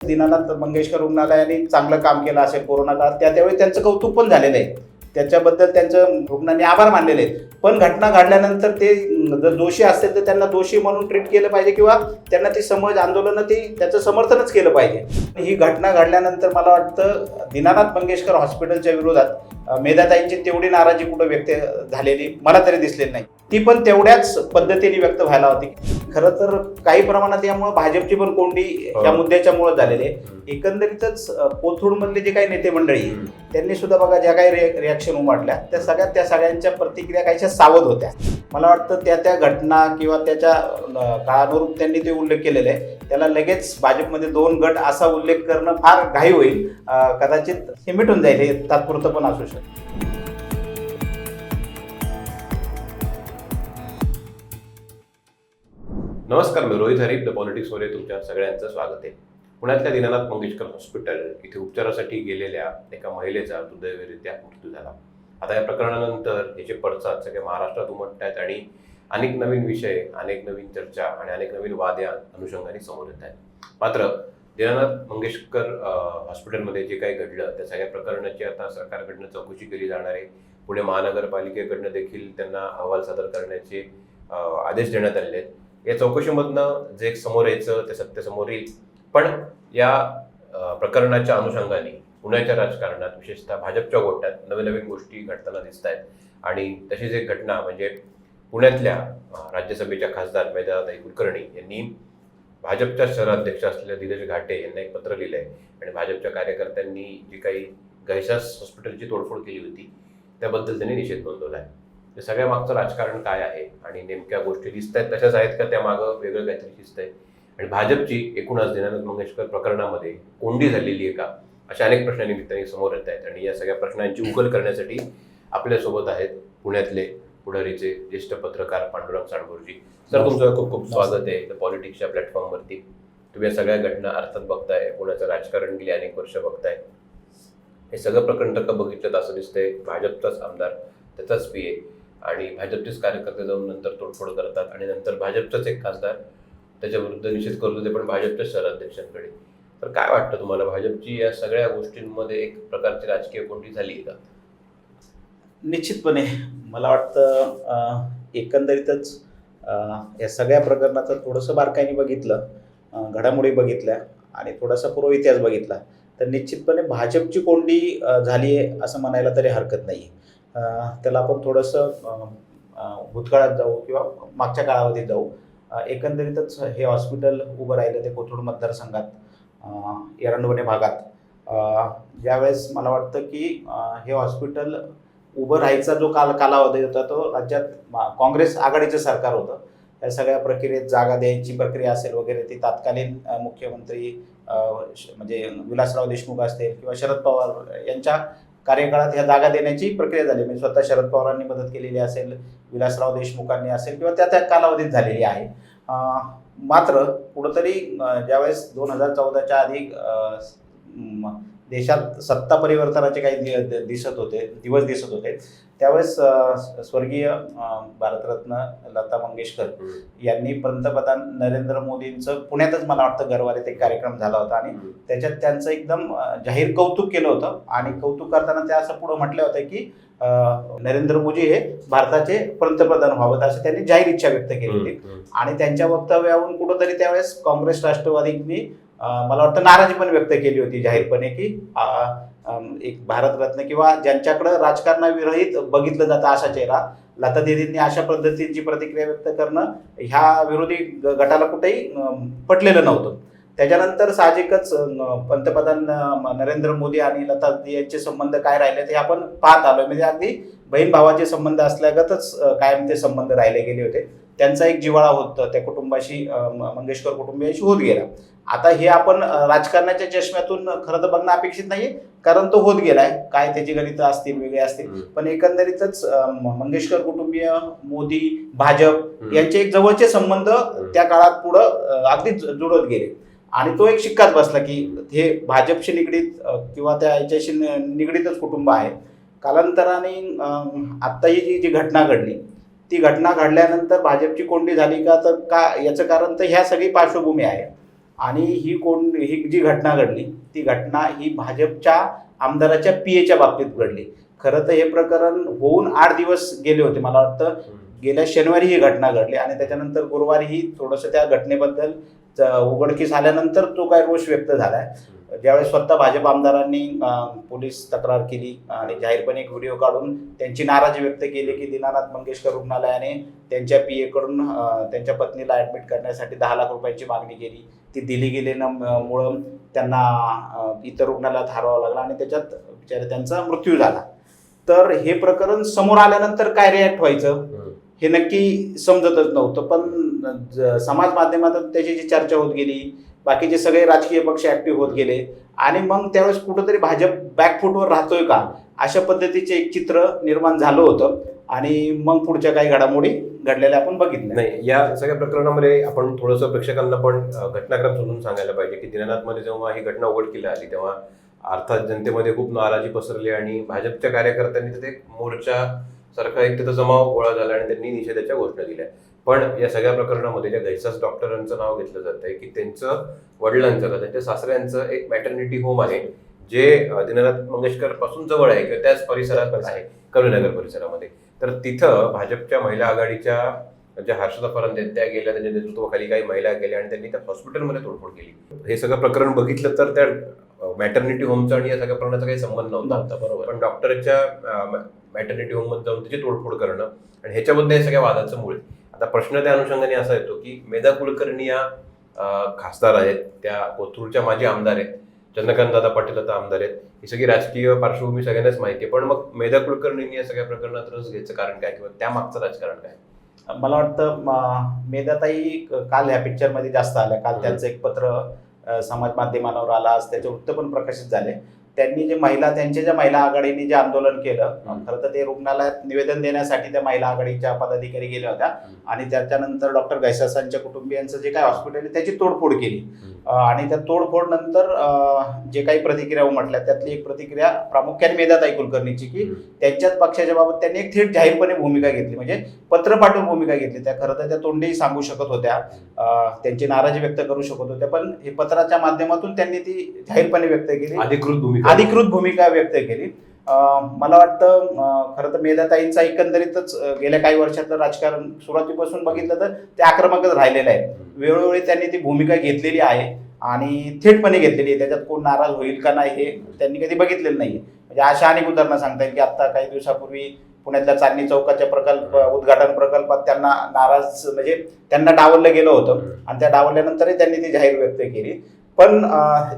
दीनानाथ मंगेशकर रुग्णालयाने चांगलं काम केलं असेल कोरोना काळात त्या त्यावेळी त्यांचं कौतुक पण झालेलं आहे. त्याच्याबद्दल त्यांचं रुग्णांनी आभार मानलेले आहेत. पण घटना घडल्यानंतर ते जर दोषी असतील तर त्यांना दोषी म्हणून ट्रीट केलं पाहिजे किंवा त्यांना ती समज आंदोलनं ती त्याचं समर्थनच केलं पाहिजे. ही घटना घडल्यानंतर मला वाटतं दीनानाथ मंगेशकर हॉस्पिटलच्या विरोधात मेधाताईंची तेवढी नाराजी कुठं व्यक्त झालेली मला तरी दिसलेली नाही. ती पण तेवढ्याच पद्धतीने व्यक्त व्हायला होती. खरं तर काही प्रमाणात यामुळे भाजपची पण कोंडी या हो. मुद्द्याच्या मुळे झालेली आहे. एकंदरीतच कोथरूड मधले जे काही नेते मंडळी त्यांनी सुद्धा बघा ज्या काही रिॲक्शन उमटल्या त्या सगळ्यात त्या सगळ्यांच्या प्रतिक्रिया काहीशा सावध होत्या. मला वाटतं त्या त्या घटना किंवा त्याच्या काळानुरूप त्यांनी ते उल्लेख केलेले आहे त्याला लगेच भाजपमध्ये दोन गट असा उल्लेख करणं फार घाई होईल. कदाचित हे मिटून जाईल हे तात्पुरतं पण असू शकतं. नमस्कार मी रोहित हरीप द पॉलिटिक्समध्ये तुमच्या सगळ्यांचं स्वागत आहे. पुण्यातल्या दीनानाथ मंगेशकर हॉस्पिटल इथे उपचारासाठी गेलेल्या एका महिलेचा दुर्दैवरित्या मृत्यू झाला. आता या प्रकरणानंतर याचे पडसाद सगळ्या महाराष्ट्रात उमटत आहेत आणि अनेक नवीन विषय अनेक नवीन चर्चा आणि अनेक नवीन वाद या अनुषंगाने समोर येत आहेत मात्र दीनानाथ मंगेशकर हॉस्पिटलमध्ये जे काही घडलं त्या सगळ्या प्रकरणाची आता सरकारकडनं चौकशी केली जाणार आहे. पुणे महानगरपालिकेकडनं देखील त्यांना अहवाल सादर करण्याचे आदेश देण्यात आलेले आहेत. या चौकशीमधनं जे एक समोर यायचं ते सत्य समोर येईल. पण या प्रकरणाच्या अनुषंगाने पुण्याच्या राजकारणात विशेषतः भाजपच्या गोट्यात नवीन नवीन गोष्टी घडताना दिसत आहेत आणि तशीच एक घटना म्हणजे पुण्यातल्या राज्यसभेच्या खासदार मेधाताई कुलकर्णी यांनी भाजपच्या शहराध्यक्ष असलेल्या धीरज घाटे यांना एक पत्र लिहिलं आहे आणि भाजपच्या कार्यकर्त्यांनी जी काही गैसास हॉस्पिटलची तोडफोड केली होती त्याबद्दल त्यांनी निषेध नोंदवला आहे ते सगळ्या मागचं राजकारण काय आहे? आणि नेमक्या गोष्टी दिसत आहेत तशाच आहेत का? त्या मागं वेगळं काहीतरी दिसतंय. आणि भाजपची एकूणच दीनानाथ मंगेशकर प्रकरणामध्ये कोंडी झालेली आहे का? अशा अनेक प्रश्न निमित्ताने समोर येत आहेत. आणि या सगळ्या प्रश्नांची उकल करण्यासाठी आपल्यासोबत आहेत पुण्यातले पुढारीचे ज्येष्ठ पत्रकार पांडुरंग साडगुरुजी सर तुमचं खूप खूप स्वागत आहे. द पॉलिटिक्सच्या प्लॅटफॉर्मवरती तुम्ही या सगळ्या घटना अर्थात बघताय पुण्याचं राजकारण गेली अनेक वर्ष बघताय. हे सगळं प्रकरण तर का बघितलं तर असं दिसतंय. भाजपचाच आमदार त्याचाच पी ए आणि भाजपचेच कार्यकर्ते जाऊन नंतर तोडफोड करतात आणि नंतर भाजपचाच एक खासदार त्याच्या विरुद्ध निषेध करतो ते पण भाजपच्या शहराध्यक्षांकडे. तर काय वाटतं तुम्हाला? भाजपची या सगळ्या गोष्टींमध्ये एक प्रकारची राजकीय कोंडी झाली आहे का? निश्चितपणे. मला वाटतं एकंदरीतच या सगळ्या प्रकरणाचं थोडंसं बारकाईने बघितलं घडामोडी बघितल्या आणि थोडासा पूर्व इतिहास बघितला तर निश्चितपणे भाजपची कोंडी झाली आहे असं म्हणायला तरी हरकत नाही आहे त्याला आपण थोडंसं भूतकाळात जाऊ किंवा मागच्या काळावधीत जाऊ. एकंदरीतच हे हॉस्पिटल उभं राहिलं ते कोथरूड मतदारसंघात एरंडवणे भागात. ज्यावेळेस मला वाटतं की हे हॉस्पिटल उभं राहायचा जो काल कालावधी होता तो राज्यात मा- काँग्रेस आघाडीचं सरकार होतं. या सगळ्या प्रक्रियेत जागा द्यायची प्रक्रिया असेल वगैरे ती तात्कालीन मुख्यमंत्री श- म्हणजे विलासराव देशमुख असतील किंवा शरद पवार यांच्या कार्यकाळात ह्या जागा देण्याची प्रक्रिया झाली. म्हणजे स्वतः शरद पवारांनी मदत केलेली असेल विलासराव देशमुखांनी असेल किंवा त्या त्या कालावधीत झालेली आहे. मात्र कुठंतरी ज्यावेळेस दोन हजार चौदाच्या आधी देशात सत्ता परिवर्तनाचे काही दि- दिसत होते दिवस दिसत होते त्यावेळेस स्वर्गीय भारतरत्न लता मंगेशकर यांनी पंतप्रधान नरेंद्र मोदींचं पुण्यातच मला वाटतं गरवारीत एक कार्यक्रम झाला होता आणि त्याच्यात त्यांचं एकदम जाहीर कौतुक केलं होतं आणि कौतुक करताना ते असं पुढं म्हटलं होतं की नरेंद्र मोदी हे भारताचे पंतप्रधान व्हावेत असं त्यांनी जाहीर इच्छा व्यक्त केली होती. आणि त्यांच्या वक्तव्यावरून कुठंतरी त्यावेळेस काँग्रेस राष्ट्रवादींनी मला वाटतं नाराजी पण व्यक्त केली होती जाहीरपणे की एक भारतरत्न किंवा ज्यांच्याकडं राजकारणाविरहित बघितलं जातं असा चेहरा लता दिदींनी अशा पद्धतीची प्रतिक्रिया व्यक्त करणं ह्या विरोधी ग- गटाला कुठेही पटलेलं नव्हतं. त्याच्यानंतर साहजिकच पंतप्रधान नरेंद्र मोदी आणि लता दिदी यांचे संबंध काय राहिले ते आपण पाहत आलो म्हणजे अगदी बहीण भावाचे संबंध असल्यागतच कायम ते संबंध राहिले गेले होते. त्यांचा एक जिव्हाळा होत त्या कुटुंबाशी मंगेशकर कुटुंबियांशी होत गेला. आता हे आपण राजकारणाच्या चष्म्यातून खरं तर बघणं अपेक्षित नाही कारण तो होत गेलाय. काय त्याची गणितं असतील वेगळे असतील. पण एकंदरीतच मंगेशकर कुटुंबीय मोदी भाजप यांचे एक जवळचे संबंध त्या काळात पुढं अगदी जुळत गेले. आणि तो एक शिक्काच बसला की हे भाजपशी निगडीत किंवा त्या याच्याशी निगडीतच कुटुंब आहे. कालांतराने अं, आत्ता ही जी जी घटना घडली ती घटना घडल्यानंतर भाजपची कोंडी झाली का तर का याचं कारण तर ह्या सगळी पार्श्वभूमी आहे. आणि ही कोण ही जी घटना घडली ती घटना ही भाजपच्या आमदाराच्या पी एच्या बाबतीत घडली. खरं तर हे प्रकरण होऊन आठ दिवस गेले होते मला वाटतं. गेल्या शनिवारी ही घटना घडली आणि त्याच्यानंतर गुरुवारीही थोडंसं त्या घटनेबद्दल च- उघडकीस आल्यानंतर तो काय रोष व्यक्त झाला आहे ज्यावेळेस स्वतः भाजप आमदारांनी पोलीस तक्रार केली आणि जाहीरपणे एक व्हिडिओ काढून त्यांची नाराजी व्यक्त केली की दीनानाथ मंगेशकर रुग्णालयाने त्यांच्या पी एकडून त्यांच्या पत्नीला ॲडमिट करण्यासाठी दहा लाख रुपयांची मागणी केली. ती दिली गेली न मुळं त्यांना इतर रुग्णालयात हरवावं लागलं आणि त्याच्यात बिचारे त्यांचा मृत्यू झाला. तर हे प्रकरण समोर आल्यानंतर काय रिॲक्ट व्हायचं? हे नक्की समजतच नव्हतं पण समाज माध्यमातून त्याची जी चर्चा होत गेली बाकीचे सगळे राजकीय पक्ष ऍक्टिव्ह होत गेले. आणि मग त्यावेळेस कुठंतरी भाजप बॅकफुटवर राहतोय का? अशा पद्धतीचे एक चित्र निर्माण झालं होतं. आणि मग पुढच्या काही घडामोडी घडलेल्या आपण बघितल्या. नाही या सगळ्या प्रकरणामध्ये आपण थोडंसं प्रेक्षकांना पण घटनाक्रम समजून सांगायला पाहिजे की दिनानाथमध्ये जेव्हा ही घटना उघडकीला आली तेव्हा अर्थात जनतेमध्ये खूप नाराजी पसरली आणि भाजपच्या कार्यकर्त्यांनी तिथे एक मोर्चा सारखा एक तिथं जमाव गोळा झाला आणि त्यांनी निषेधाच्या घोषणा दिल्या. पण या सगळ्या प्रकरणामध्ये ज्या गैसास डॉक्टरांचं नाव घेतलं जात आहे की त्यांचं वडिलांचं का त्यांच्या सासऱ्यांचं एक मॅटर्निटी होम आहे जे दीनानाथ मंगेशकरपासून जवळ आहे किंवा त्याच परिसरात आहे करुणनगर परिसरामध्ये. तर तिथं भाजपच्या महिला आघाडीच्या ज्या हर्षदा फरंद आहेत त्या गेल्या त्यांच्या नेतृत्वाखाली काही महिला गेल्या आणि त्यांनी त्या हॉस्पिटलमध्ये तोडफोड केली. हे सगळं प्रकरण बघितलं तर त्या मॅटर्निटी होमचा आणि या सगळ्या प्रकरणाचा काही संबंध नव्हता. बरोबर. पण डॉक्टरच्या मॅटर्निटी होममध्ये जाऊन त्याची तोडफोड करणं आणि ह्याच्यामध्ये हे सगळ्या वादाचं मूळ. आता प्रश्न त्या अनुषंगाने असा येतो की मेधा कुलकर्णी या खासदार आहेत त्या कोथरूडच्या माजी आमदार आहेत चंद्रकांत दादा पाटील आता आमदार आहेत ही सगळी राजकीय पार्श्वभूमी सगळ्यांनाच माहिती आहे. पण मग मेधा कुलकर्णींनी या सगळ्या प्रकरणात रस घ्यायचं कारण काय किंवा त्या मागचं राजकारण काय? मला वाटतं मेधाताई काल ह्या पिक्चरमध्ये जास्त आल्या. काल. त्यांचं एक पत्र समाज माध्यमांवर आला. आज त्याचे वृत्त पण प्रकाशित झाले. त्यांनी जे महिला त्यांच्या ज्या महिला आघाडीने जे आंदोलन केलं. खरं तर ते रुग्णालयात निवेदन देण्यासाठी त्या महिला आघाडीच्या पदाधिकारी गेल्या होत्या. आणि त्याच्यानंतर डॉक्टर गैसासांच्या कुटुंबियांचं जे काय हॉस्पिटल आहे त्याची तोडफोड केली. आणि त्या तोडफोड नंतर जे काही प्रतिक्रिया उमटल्या त्यातली एक प्रतिक्रिया प्रामुख्याने मेधाताई कुलकर्णीची की त्यांच्याच पक्षाच्या बाबत त्यांनी एक थेट जाहीरपणे भूमिका घेतली. म्हणजे पत्र पाठवून भूमिका घेतली. त्या खरं तर त्या तोंडी सांगू शकत होत्या. त्यांची नाराजी व्यक्त करू शकत होत्या पण हे पत्राच्या माध्यमातून त्यांनी ती जाहीरपणे व्यक्त केली. अधिकृत भूमिका अधिकृत भूमिका व्यक्त केली. मला वाटतं खरं तर मेधाताईंचा एकंदरीतच गेल्या काही वर्षातलं राजकारण सुरुवातीपासून बघितलं तर ते आक्रमकच राहिलेलं आहे. वेळोवेळी त्यांनी ती भूमिका घेतलेली आहे आणि थेटपणे घेतलेली आहे. त्याच्यात कोण नाराज होईल का नाही हे त्यांनी कधी बघितलेलं नाही म्हणजे अशा अनेक उदाहरणं सांगता येईल की आत्ता काही दिवसापूर्वी पुण्यातल्या चांदणी चौकाच्या प्रकल्प उद्घाटन प्रकल्पात त्यांना नाराज म्हणजे त्यांना डावललं गेलं होतं. आणि त्या डावलल्यानंतरही त्यांनी ती जाहीर व्यक्त केली. पण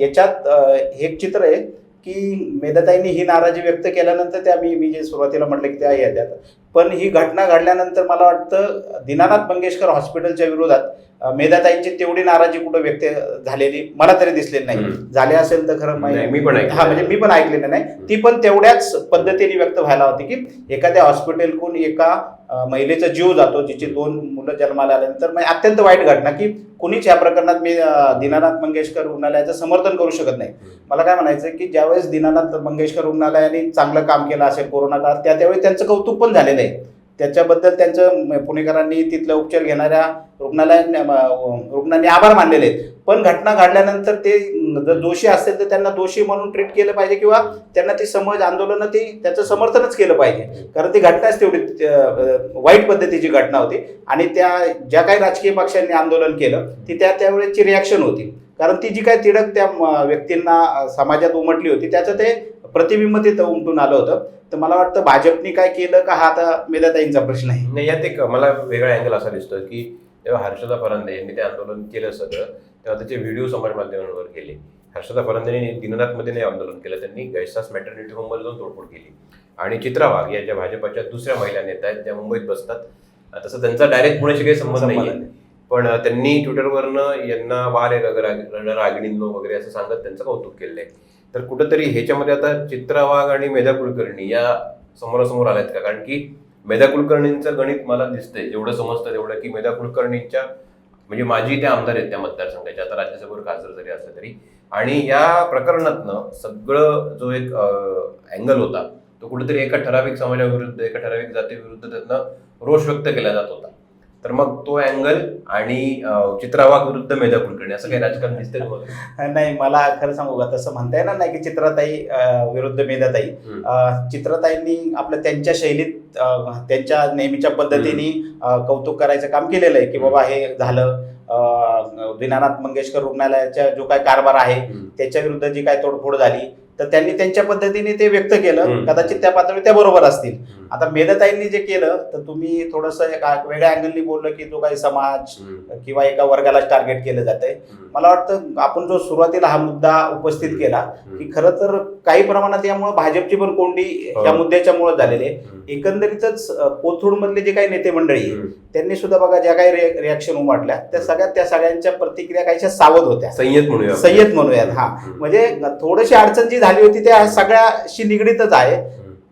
याच्यात हे एक चित्र आहे. की मेधाताईंनी ही नाराजी व्यक्त केल्यानंतर त्या मी मी जे सुरुवातीला म्हटलं की त्या येत्यात पण ही घटना घडल्यानंतर मला वाटतं दीनानाथ मंगेशकर हॉस्पिटलच्या विरोधात मेधाताईंची तेवढी नाराजी कुठं व्यक्त झालेली मला तरी दिसलेली नाही. झाले असेल तर खरं मी पण हा म्हणजे मी पण ऐकलेलं नाही. ती पण तेवढ्याच पद्धतीने व्यक्त व्हायला होती की एखाद्या हॉस्पिटलकडून एका महिलेचा जीव जातो जिची दोन मुलं जन्माला आल्यानंतर. म्हणजे अत्यंत वाईट घटना की कुणीच या प्रकरणात मी दीनानाथ मंगेशकर रुग्णालयाचं समर्थन करू शकत नाही. मला काय म्हणायचं की ज्यावेळेस दीनानाथ मंगेशकर रुग्णालयाने चांगलं काम केलं असेल कोरोना काळात त्या त्यावेळी त्यांचं कौतुक पण झालेलं आहे त्याच्याबद्दल त्यांचं पुणेकरांनी तिथलं उपचार घेणाऱ्या रुग्णालयाने रुग्णांनी आभार मानलेले आहेत. पण घटना घडल्यानंतर ते जर दोषी असतील तर त्यांना दोषी म्हणून ट्रीट केलं पाहिजे किंवा त्यांना ती समज आंदोलनं ती त्याचं समर्थनच केलं पाहिजे. कारण ती घटनाच तेवढी वाईट पद्धतीची घटना होती आणि त्या ज्या काही राजकीय पक्षांनी आंदोलन केलं ती त्या त्यावेळेची रिॲक्शन होती. कारण ती जी काय तिडक त्या व्यक्तींना समाजात उमटली होती त्याचं ते प्रतिबिंब तिथं उमटून आलं होतं. तर मला वाटतं भाजपने काय केलं का हा आता मेधाताईंचा प्रश्न आहे. नाही यात एक मला वेगळा अँगल असा दिसतो की जेव्हा हर्षदा फरांदे यांनी ते आंदोलन केलं सगळं तेव्हा त्याचे व्हिडिओ समाज माध्यमांवर गेले हर्षदा फरांदेने दीननाथमध्ये नाही आंदोलन केलं त्यांनी गैसास मॅटर्निटी होममध्ये जाऊन तोडफोड केली. आणि चित्रा वाघ या ज्या भाजपच्या दुसऱ्या महिला नेत्या आहेत ज्या मुंबईत बसतात. तसं त्यांचा डायरेक्ट पुण्याशी काही संबंध नाही. पण त्यांनी ट्विटरवरनं यांना वारे रागिणींनो वगैरे असं सांगत त्यांचं कौतुक केलेलं आहे तर कुठंतरी ह्याच्यामध्ये आता चित्रा वाघ आणि मेधा कुलकर्णी या समोरासमोर आल्यात का? कारण की मेधा कुलकर्णींचं गणित मला दिसतंय जेवढं समजतं तेवढं की मेधा कुलकर्णींच्या म्हणजे माझी त्या आमदार आहेत त्या मतदारसंघाच्या आता राज्यसभेवर खासदार जरी असलं तरी. आणि या प्रकरणातनं सगळं जो एक अँगल होता तो कुठेतरी एका ठराविक समाजाविरुद्ध एका ठराविक जातीविरुद्ध त्यांना रोष व्यक्त केला जात होता. तर मग तो अँगल आणि अं, चित्रा वाघ विरुद्ध मेधा कुलकर्णी असं काही राजकारण दिसतंय तुम्हाला? नाही मला खरं सांगू का? तसं म्हणता येणार नाही की चित्रताई विरुद्ध मेधाताई चित्रताईंनी आपल्या त्यांच्या शैलीत त्यांच्या नेहमीच्या पद्धतीने कौतुक करायचं काम केलेलं आहे की बाबा हे झालं दीनानाथ मंगेशकर रुग्णालयाचा जो काय कारभार आहे. त्याच्या विरुद्ध जी काय तोडफोड झाली तर त्यांनी त्यांच्या पद्धतीने ते व्यक्त केलं. कदाचित त्या पातळी त्या बरोबर असतील. आता मेधताईंनी जे केलं तर तुम्ही थोडस वेगळ्या अँगलनी बोललं की जो काही समाज. किंवा एका वर्गाला टार्गेट केलं जात आहे. मला वाटतं आपण जो सुरुवातीला हा मुद्दा उपस्थित केला की खरं तर काही प्रमाणात यामुळे भाजपची पण कोंडी हो. या मुद्द्याच्या मुळे झालेली आहे. एकंदरीतच कोथरूड मधले जे काही नेते मंडळी. त्यांनी सुद्धा बघा ज्या काही रिॲक्शन उमटल्या त्या सगळ्यात त्या सगळ्यांच्या प्रतिक्रिया काहीशा सावध होत्या संयत म्हणूया संयत म्हणूयात हा. म्हणजे थोडीशी अडचण जी झाली होती त्या सगळ्याशी निगडीतच आहे.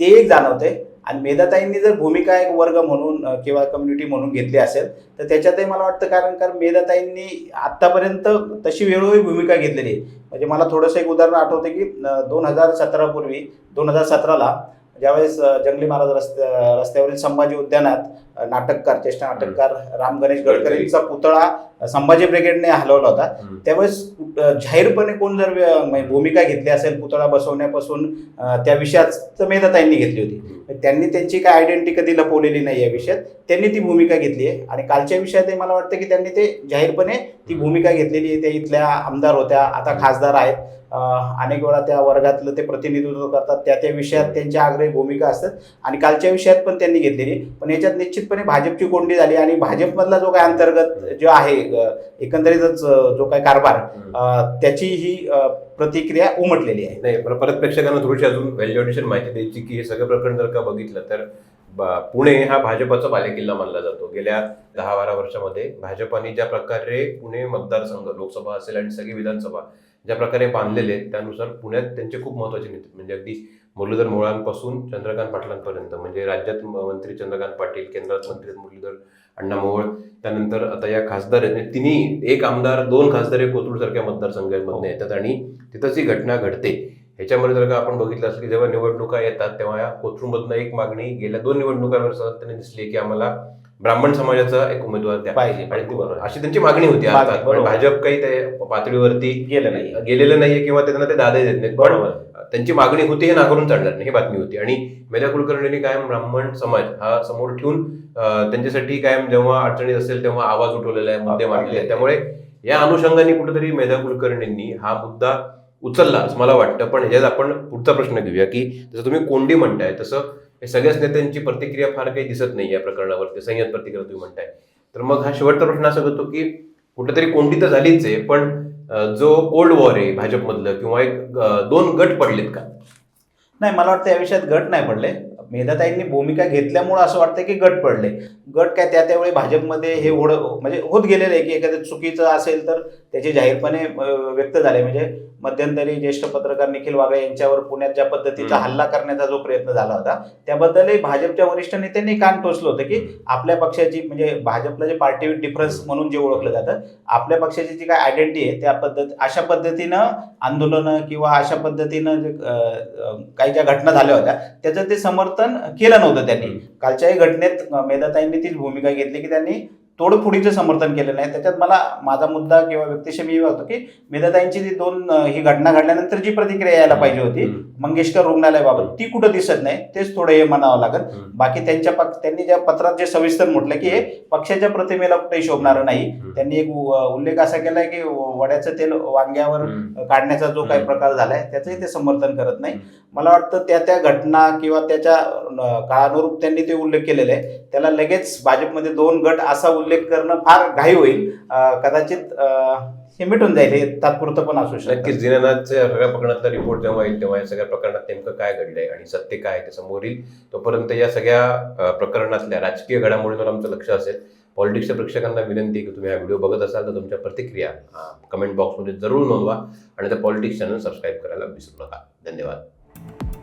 ते एक जाणवते आणि मेधाताईंनी जर भूमिका एक वर्ग म्हणून किंवा कम्युनिटी म्हणून घेतली असेल तर त्याच्यातही मला वाटतं कारण कारण मेधाताईंनी आतापर्यंत तशी वेळोवेळी भूमिका घेतलेली आहे. म्हणजे मला थोडंसं एक उदाहरण आठवतं की दोन हजार सतरा पूर्वी दोन हजार सतराला ज्यावेळेस जंगली महाराज रस्त्या रस्त्यावरील संभाजी उद्यानात नाटककार ज्येष्ठ नाटककार राम गणेश गडकरींचा पुतळा संभाजी ब्रिगेडने हलवला होता. त्यावेळेस जाहीरपणे कोण जर म्हणजे भूमिका घेतली असेल पुतळा बसवण्यापासून त्या विषयात तर मेधाताईंनी घेतली होती. त्यांनी त्यांची काय आयडेंटिटी कधी लपवलेली नाही या विषयात त्यांनी ती भूमिका घेतली आहे. आणि कालच्या विषयातही मला वाटतं की त्यांनी ते जाहीरपणे ती भूमिका घेतलेली आहे. त्या इथल्या आमदार होत्या आता खासदार आहेत. अनेक वेळा त्या वर्गातलं ते प्रतिनिधित्व करतात. त्या त्या विषयात त्यांच्या आग्रही भूमिका असतात. आणि कालच्या विषयात पण त्यांनी घेतलेली पण याच्यात निश्चितपणे भाजपची कोंडी झाली आणि भाजपमधला जो काय अंतर्गत जो आहे एकंदरीतच जो काय कारभार त्याची ही प्रतिक्रिया उमटलेली आहे. नाही परत प्रेक्षकांना थोडीशी अजून व्हॅल्युएशन माहिती द्यायची की हे सगळं प्रकरण जर का बघितलं तर पुणे हा भाजपचा बालेकिल्ला मानला जातो. गेल्या दहा बारा वर्षामध्ये भाजपाने ज्या प्रकारे पुणे मतदारसंघ लोकसभा असेल आणि सगळी विधानसभा ज्या प्रकारे बांधलेले आहेत त्यानुसार पुण्यात त्यांचे खूप महत्त्वाचे नेते म्हणजे अगदी मुरलीधर मोळांपासून चंद्रकांत पाटलांपर्यंत म्हणजे राज्यात मंत्री चंद्रकांत पाटील केंद्रात मंत्री मुरलीधर अण्णा मोहोळ त्यानंतर आता या खासदार आहेत म्हणजे तिन्ही एक आमदार दोन खासदार हे कोथरूड सारख्या मतदारसंघांमध्ये येतात आणि तिथंच ही घटना घडते. ह्याच्यामध्ये जर का आपण बघितलं असेल की जेव्हा निवडणुका येतात तेव्हा या कोथरूडमधनं एक मागणी गेल्या दोन निवडणुकांवर सातत्याने दिसली की आम्हाला ब्राह्मण समाजाचा एक उमेदवार द्या पाहिजे आणि. अशी त्यांची मागणी होती बरोबर. भाजप काही ते पातळीवरती गेलं नाही. गेलेलं नाहीये किंवा त्यांना ते दादे देत नाहीत. पण बरोबर. त्यांची मागणी होती हे नाकारून चालणार नाही ही बातमी होती. आणि मेधा कुलकर्णींनी कायम ब्राह्मण समाज हा समोर ठेवून त्यांच्यासाठी कायम जेव्हा अडचणीत असेल तेव्हा आवाज उठवलेला आहे मुद्दे आहेत. त्यामुळे या अनुषंगाने कुठेतरी मेधा कुलकर्णींनी हा मुद्दा उचलला असं मला वाटतं. पण ह्याच्यात आपण पुढचा प्रश्न घेऊया की जसं तुम्ही कोंडी म्हणताय तसं हे सगळ्याच नेत्यांची प्रतिक्रिया फार काही दिसत नाही या प्रकरणावरती. संयत प्रतिक्रिया तुम्ही म्हणताय. तर मग हा शेवटचा प्रश्न असा होतो की कुठेतरी कोंडी तर झालीच आहे पण जो कोल्ड वॉर आहे भाजपमधलं किंवा एक दोन गट पडलेत का? नाही मला वाटतं या विषयात गट नाही पडले. मेधाताईंनी भूमिका घेतल्यामुळं असं वाटतं की गट पडले. गट काय त्या त्यावेळी भाजपमध्ये हे ओढ म्हणजे होत गेलेलं आहे की एखादं चुकीचं असेल तर त्याचे जाहीरपणे व्यक्त झाले. म्हणजे मध्यंतरी ज्येष्ठ पत्रकार निखिल वागळे यांच्यावर पुण्यात ज्या पद्धतीचा. हल्ला करण्याचा जो प्रयत्न झाला होता त्याबद्दलही भाजपच्या वरिष्ठ नेत्यांनी कान टोचलं होतं की आपल्या पक्षाची म्हणजे भाजपला जे पार्टी डिफरन्स म्हणून जे ओळखलं जातं आपल्या पक्षाची जी काय आयडेंटिटी आहे त्या पद्धत अशा पद्धतीनं आंदोलनं किंवा अशा पद्धतीनं जे काही ज्या घटना झाल्या होत्या त्याचं ते समर्थन केलं नव्हतं त्यांनी. कालच्याही घटनेत मेधाताईंनी तीच भूमिका घेतली की त्यांनी तोडफोडीचं समर्थन केलं नाही त्याच्यात मला माझा मुद्दा किंवा व्यक्तिशय मी होतो की मेधाताईंची जी दोन ही घटना घडल्यानंतर जी प्रतिक्रिया यायला पाहिजे होती. मंगेशकर रुग्णालयाबाबत ती कुठं दिसत नाही तेच थोडं हे म्हणावं लागेल. बाकी त्यांच्या पक्ष त्यांनी ज्या पत्रात जे सविस्तर म्हटलं की हे पक्षाच्या प्रतिमेला कुठेही शोभणारं नाही. त्यांनी एक उल्लेख असा केलाय की वड्याचं तेल वांग्यावर. काढण्याचा जो काही. प्रकार झालाय त्याचंही ते समर्थन करत नाही. मला वाटतं त्या त्या घटना किंवा त्याच्या काळानुरूप त्यांनी ते उल्लेख केलेले आहे त्याला लगेच भाजपमध्ये दोन गट असा उल्लेख उल्लेख करणं फार घाई होईल. कदाचित हे मिटून जाईल हे तात्पुरतं पण असू शकतं. नक्कीच दिनानाथच्या सगळ्या प्रकरणातला रिपोर्ट जेव्हा येईल तेव्हा या सगळ्या प्रकरणात नेमकं काय घडलंय आणि सत्य काय ते समोर येईल. तोपर्यंत या सगळ्या प्रकरणातल्या राजकीय घडामोडींवर आमचं लक्ष असेल. पॉलिटिक्सच्या प्रेक्षकांना विनंती की तुम्ही हा व्हिडिओ बघत असाल तर तुमच्या प्रतिक्रिया कमेंट बॉक्समध्ये जरूर नोंदवा. आणि त्या पॉलिटिक्स चॅनल सबस्क्राईब करायला विसरू नका. धन्यवाद.